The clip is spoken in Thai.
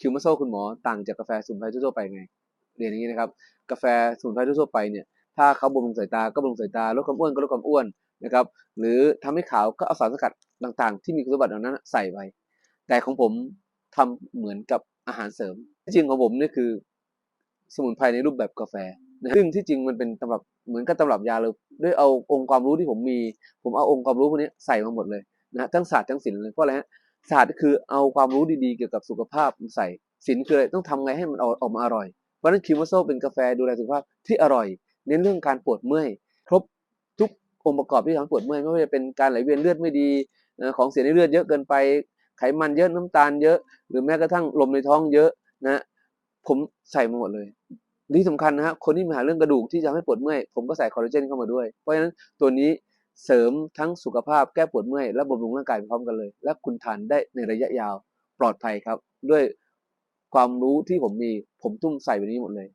คิวมาโซคุณหมอต่างจากกาแฟสมุนไพรทั่วๆไปไง เรียนอย่างนี้นะครับ กาแฟสมุนไพรทั่วๆไปเนี่ยถ้าเขาบำรุงสายตาก็บำรุงสายตาลดความอ้วนก็ลดความอ้วนนะครับ หรือทำให้ขาวก็เอาสารสกัดต่างๆ ที่มีคุณสมบัติเหล่านั้นใส่ไปแต่ของผมทำเหมือนกับอาหารเสริมที่จริงของผมนี่คือสมุนไพรในรูปแบบกาแฟซึ่งที่จริงมันเป็นตำรับเหมือนกับตำรับยาเลยด้วยเอาองค์ความรู้ที่ผมมี ผมเอาองค์ความรู้พวกนี้ใส่มาหมดเลยนะทั้งศาสตร์ทั้งศิลป์เลยเพราะอะไรฮะ ศาสตร์ก็คือเอาความรู้ดีๆเกี่ยวกับสุขภาพมาใส่ศิลป์คืออะไรต้องทำไงให้มันออกออกมาอร่อย เพราะฉะนั้นคิวมโซเป็นกาแฟดูแลสุขภาพที่อร่อย เน้นเรื่องการปวดเมื่อย ครบทุกองค์ประกอบที่ทำปวดเมื่อยไม่ว่าจะเป็นการไหลเวียนเลือดไม่ดีของเสียในเลือดเยอะเกินไป ไขมันเยอะน้ำตาลเยอะ หรือแม้กระทั่งลมในท้องเยอะนะผมใส่มาหมดเลยที่สำคัญนะฮะคนที่มีหาเรื่องกระดูกที่จะให้ปวดเมื่อยผมก็ใส่คอลลาเจนเข้ามาด้วย เพราะฉะนั้นตัวนี้ เสริมทั้งสุขภาพแก้ปวดเมื่อยและบำรุงร่างกายไปพร้อมกันเลย และคุณทานได้ในระยะยาวปลอดภัยครับ ด้วยความรู้ที่ผมมีผมทุ่มใส่ไปนี้หมดเลย